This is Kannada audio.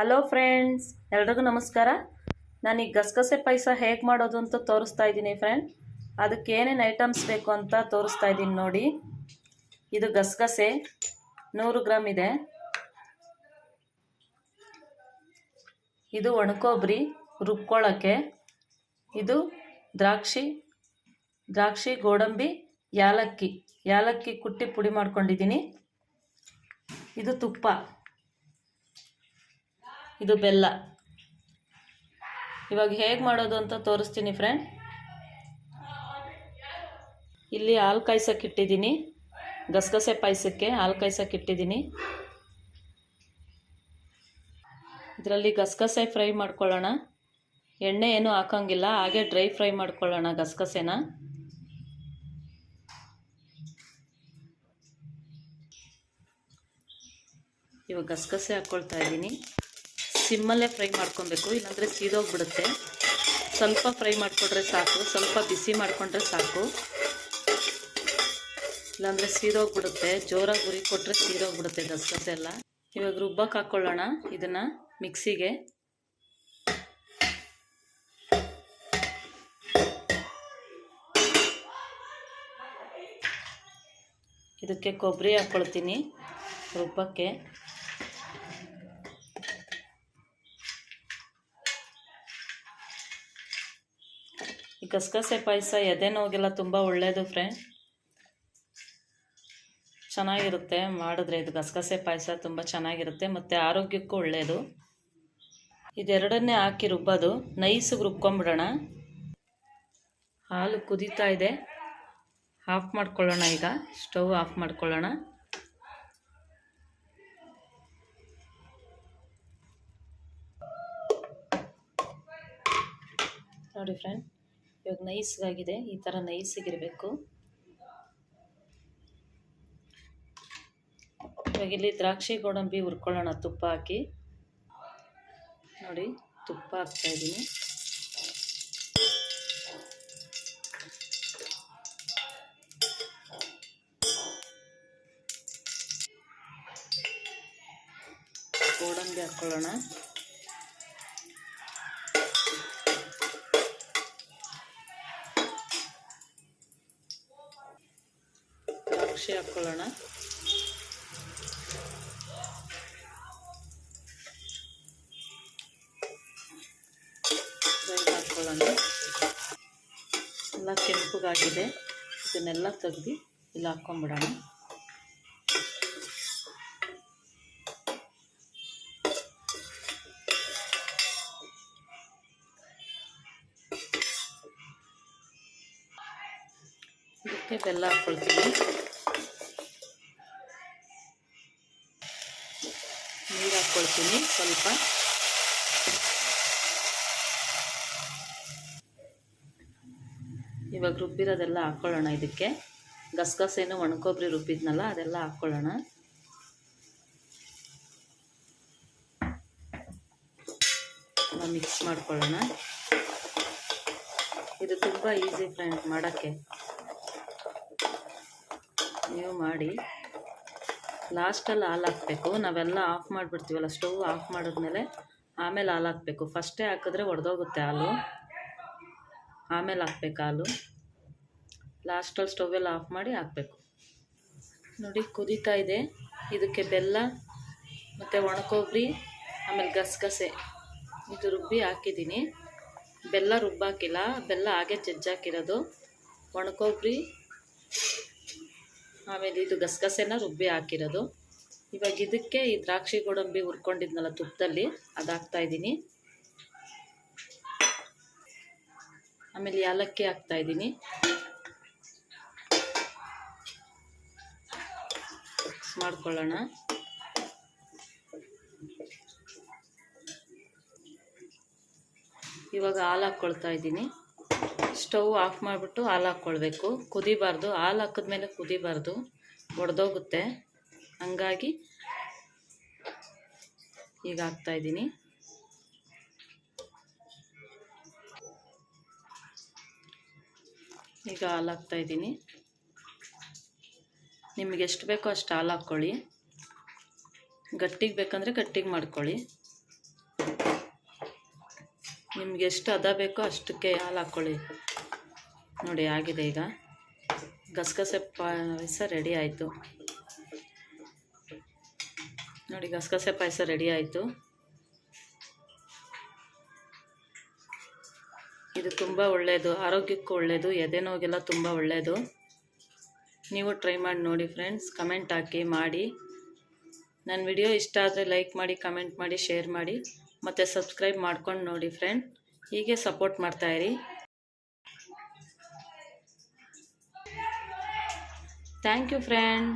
ಹಲೋ ಫ್ರೆಂಡ್ಸ್ ಎಲ್ರಿಗೂ ನಮಸ್ಕಾರ. ನಾನೀಗ ಗಸಗಸೆ ಪಾಯಸ ಹೇಗೆ ಮಾಡೋದು ಅಂತ ತೋರಿಸ್ತಾ ಇದ್ದೀನಿ ಫ್ರೆಂಡ್ ಅದಕ್ಕೆ ಏನೇನು ಐಟಮ್ಸ್ ಬೇಕು ಅಂತ ತೋರಿಸ್ತಾ ಇದ್ದೀನಿ ನೋಡಿ. ಇದು ಗಸಗಸೆ. ನೂರು ಗ್ರಾಮ್ ಇದೆ. ಇದು ಒಣಕೊಬ್ಬರಿ ರುಬ್ಕೊಳ್ಳೋಕ್ಕೆ ಇದು ದ್ರಾಕ್ಷಿ ದ್ರಾಕ್ಷಿ, ಗೋಡಂಬಿ, ಯಾಲಕ್ಕಿ. ಯಾಲಕ್ಕಿ ಕುಟ್ಟಿ ಪುಡಿ ಮಾಡ್ಕೊಂಡಿದ್ದೀನಿ. ಇದು ತುಪ್ಪ. ಇದು ಬೆಲ್ಲ. ಇವಾಗ ಹೇಗೆ ಮಾಡೋದು ಅಂತ ತೋರಿಸ್ತೀನಿ ಫ್ರೆಂಡ್ ಇಲ್ಲಿ ಹಾಲು ಕಾಯ್ಸಕ್ಕೆ ಇಟ್ಟಿದ್ದೀನಿ. ಗಸಗಸೆ ಪಾಯಸಕ್ಕೆ ಹಾಲು ಕಾಯ್ಸಕ್ಕೆ ಇಟ್ಟಿದ್ದೀನಿ. ಇದರಲ್ಲಿ ಗಸಗಸೆ ಫ್ರೈ ಮಾಡ್ಕೊಳ್ಳೋಣ. ಎಣ್ಣೆ ಏನೂ ಹಾಕೋಂಗಿಲ್ಲ, ಹಾಗೆ ಡ್ರೈ ಫ್ರೈ ಮಾಡ್ಕೊಳ್ಳೋಣ ಗಸಗಸೆನ. ಇವಾಗ ಗಸಗಸೆ ಹಾಕ್ಕೊಳ್ತಾ ಇದ್ದೀನಿ. ಸಿಮ್ಮಲ್ಲೇ ಫ್ರೈ ಮಾಡ್ಕೊಬೇಕು, ಇಲ್ಲಾಂದರೆ ಸೀದೋಗ್ಬಿಡುತ್ತೆ. ಸ್ವಲ್ಪ ಫ್ರೈ ಮಾಡಿಕೊಂಡ್ರೆ ಸಾಕು, ಸ್ವಲ್ಪ ಬಿಸಿ ಮಾಡಿಕೊಂಡ್ರೆ ಸಾಕು. ಇಲ್ಲಾಂದರೆ ಸೀದೋಗ್ಬಿಡುತ್ತೆ, ಜೋರಾಗಿ ಉರಿ ಕೊಟ್ಟರೆ ಸೀದೋಗ್ಬಿಡುತ್ತೆ ಗಸಗಸೆ ಎಲ್ಲ. ಇವಾಗ ರುಬ್ಬಕ್ಕೆ ಹಾಕ್ಕೊಳ್ಳೋಣ ಇದನ್ನು ಮಿಕ್ಸಿಗೆ. ಇದಕ್ಕೆ ಕೊಬ್ಬರಿ ಹಾಕ್ಕೊಳ್ತೀನಿ ರುಬ್ಬಕ್ಕೆ. ಗಸಗಸೆ ಪಾಯಸ ಎದೆ ನೋವಿಗೆಲ್ಲ ತುಂಬ ಒಳ್ಳೆಯದು ಫ್ರೆಂಡ್ ಚೆನ್ನಾಗಿರುತ್ತೆ ಮಾಡಿದ್ರೆ ಇದು ಗಸಗಸೆ ಪಾಯಸ, ತುಂಬ ಚೆನ್ನಾಗಿರುತ್ತೆ ಮತ್ತು ಆರೋಗ್ಯಕ್ಕೂ ಒಳ್ಳೆಯದು ಇದೆರಡನ್ನೇ ಹಾಕಿ ರುಬ್ಬೋದು. ನೈಸಿಗೆ ರುಬ್ಕೊಂಬಿಡೋಣ. ಹಾಲು ಕುದೀತಾ ಇದೆ. ಆಫ್ ಮಾಡ್ಕೊಳ್ಳೋಣ ಈಗ. ಸ್ಟವ್ ಆಫ್ ಮಾಡ್ಕೊಳ್ಳೋಣ. ನೋಡಿ ಫ್ರೆಂಡ್ ಇವಾಗ ನೈಸ್ಗಾಗಿದೆ, ಈ ಥರ ನೈಸಿಗಿರಬೇಕು. ಇವಾಗ ಇಲ್ಲಿ ದ್ರಾಕ್ಷಿ ಗೋಡಂಬಿ ಹುರ್ಕೊಳ್ಳೋಣ, ತುಪ್ಪ ಹಾಕಿ. ನೋಡಿ, ತುಪ್ಪ ಹಾಕ್ತಾ ಇದ್ದೀನಿ ಗೋಡಂಬಿ ಹಾಕ್ಕೊಳ್ಳೋಣ ದ್ರಾಕ್ಷಿ ಹಾಕ್ಕೊಳ್ಳೋಣ ಫ್ರೈ ಮಾಡ್ಕೊಳ್ಳೋಣ ಎಲ್ಲ ಕೆಂಪಗಾಗಿದೆ. ಇದನ್ನೆಲ್ಲ ತೆಗ್ದು ಇಲ್ಲಿ ಹಾಕ್ಕೊಂಬಿಡೋಣ. ಇದಕ್ಕೆ ಬೆಲ್ಲ ಹಾಕ್ಕೊಳ್ತೀನಿ. ಹಾಕ್ಕೊಳ್ತೀನಿ ಸ್ವಲ್ಪ. ಇವಾಗ ರುಬ್ಬಿರೋದೆಲ್ಲ ಹಾಕ್ಕೊಳ್ಳೋಣ ಇದಕ್ಕೆ. ಗಸಗಸೇನು ಒಣಕೊಬ್ಬರಿ ರುಬ್ಬಿದ್ನಲ್ಲ, ಅದೆಲ್ಲ ಹಾಕ್ಕೊಳ್ಳೋಣ ಮಿಕ್ಸ್ ಮಾಡ್ಕೊಳ್ಳೋಣ. ಇದು ತುಂಬ ಈಸಿ ಫ್ರೆಂಡ್ ಮಾಡೋಕ್ಕೆ. ನೀವು ಮಾಡಿ. ಲಾಸ್ಟಲ್ಲಿ ಹಾಲು ಹಾಕಬೇಕು ನಾವೆಲ್ಲ ಆಫ್ ಮಾಡಿಬಿಡ್ತೀವಲ್ಲ, ಸ್ಟವ್ ಆಫ್ ಮಾಡಿದ್ಮೇಲೆ ಆಮೇಲೆ ಹಾಲು ಹಾಕಬೇಕು ಫಸ್ಟೇ ಹಾಕಿದ್ರೆ ಒಡೆದೋಗುತ್ತೆ ಹಾಲು. ಆಮೇಲೆ ಹಾಕ್ಬೇಕು ಹಾಲು. ಲಾಸ್ಟಲ್ಲಿ ಸ್ಟೌವೆಲ್ಲ ಆಫ್ ಮಾಡಿ ಹಾಕಬೇಕು. ನೋಡಿ, ಕುದೀತಾ ಇದೆ. ಇದಕ್ಕೆ ಬೆಲ್ಲ ಮತ್ತು ಒಣಕೊಬ್ಬರಿ, ಆಮೇಲೆ ಗಸಗಸೆ. ಇದು ರುಬ್ಬಿ ಹಾಕಿದ್ದೀನಿ. ಬೆಲ್ಲ ರುಬ್ಬಾಕಿಲ್ಲ. ಬೆಲ್ಲ ಹಾಗೆ ಜಜ್ಜಾಕಿರೋದು. ಒಣಕೊಬ್ಬರಿ ಆಮೇಲೆ ಇದು ಗಸಗಸೆನ ರುಬ್ಬಿ ಹಾಕಿರೋದು. ಇವಾಗ ಇದಕ್ಕೆ ಈ ದ್ರಾಕ್ಷಿ ಗೋಡಂಬಿ ಹುರ್ಕೊಂಡಿದ್ನಲ್ಲ ತುಪ್ಪದಲ್ಲಿ ಅದು ಹಾಕ್ತಾಯಿದ್ದೀನಿ ಆಮೇಲೆ ಯಾಲಕ್ಕಿ ಹಾಕ್ತಾಯಿದ್ದೀನಿ ಮಿಕ್ಸ್ ಮಾಡ್ಕೊಳ್ಳೋಣ. ಇವಾಗ ಹಾಲು ಹಾಕ್ಕೊಳ್ತಾ ಇದ್ದೀನಿ. ಸ್ಟವ್ ಆಫ್ ಮಾಡಿಬಿಟ್ಟು ಹಾಲು ಹಾಕ್ಕೊಳ್ಬೇಕು. ಕುದಿಬಾರ್ದು. ಹಾಲು ಹಾಕಿದ್ಮೇಲೆ ಕುದಿಬಾರ್ದು. ಒಡೆದೋಗುತ್ತೆ. ಹಂಗಾಗಿ ಈಗ ಹಾಕ್ತಾಯಿದ್ದೀನಿ ಈಗ ಹಾಲು ಹಾಕ್ತಾಯಿದ್ದೀನಿ ನಿಮಗೆ ಎಷ್ಟು ಬೇಕೋ ಅಷ್ಟು ಹಾಲು ಹಾಕ್ಕೊಳ್ಳಿ. ಗಟ್ಟಿಗೆ ಬೇಕಂದರೆ ಗಟ್ಟಿಗೆ ಮಾಡ್ಕೊಳ್ಳಿ. ನಿಮಗೆ ಎಷ್ಟು ಅದ ಬೇಕೋ ಅಷ್ಟಕ್ಕೆ ಹಾಲು ಹಾಕ್ಕೊಳ್ಳಿ. ನೋಡಿ, ಆಗಿದೆ ಈಗ. ಗಸಗಸೆ ಪಾಯಸ ರೆಡಿ ಆಯಿತು. ನೋಡಿ, ಗಸಗಸೆ ಪಾಯಸ ರೆಡಿ ಆಯಿತು. ಇದು ತುಂಬ ಒಳ್ಳೆಯದು ಆರೋಗ್ಯಕ್ಕೂ ಒಳ್ಳೆಯದು ಎದೆ ನೋವಿಗೆಲ್ಲ ತುಂಬ ಒಳ್ಳೆಯದು ನೀವು ಟ್ರೈ ಮಾಡಿ ನೋಡಿ ಫ್ರೆಂಡ್ಸ್, ಕಮೆಂಟ್ ಹಾಕಿ ಮಾಡಿ. ನನ್ನ ವಿಡಿಯೋ ಇಷ್ಟ ಆದರೆ ಲೈಕ್ ಮಾಡಿ, ಕಮೆಂಟ್ ಮಾಡಿ, ಶೇರ್ ಮಾಡಿ. ಮತ್ತು ಸಬ್ಸ್ಕ್ರೈಬ್ ಮಾಡ್ಕೊಂಡು ನೋಡಿ ಫ್ರೆಂಡ್, ಹೀಗೆ ಸಪೋರ್ಟ್ ಮಾಡ್ತಾಯಿರಿ தேங்க்யூ ஃப்ரெண்ட்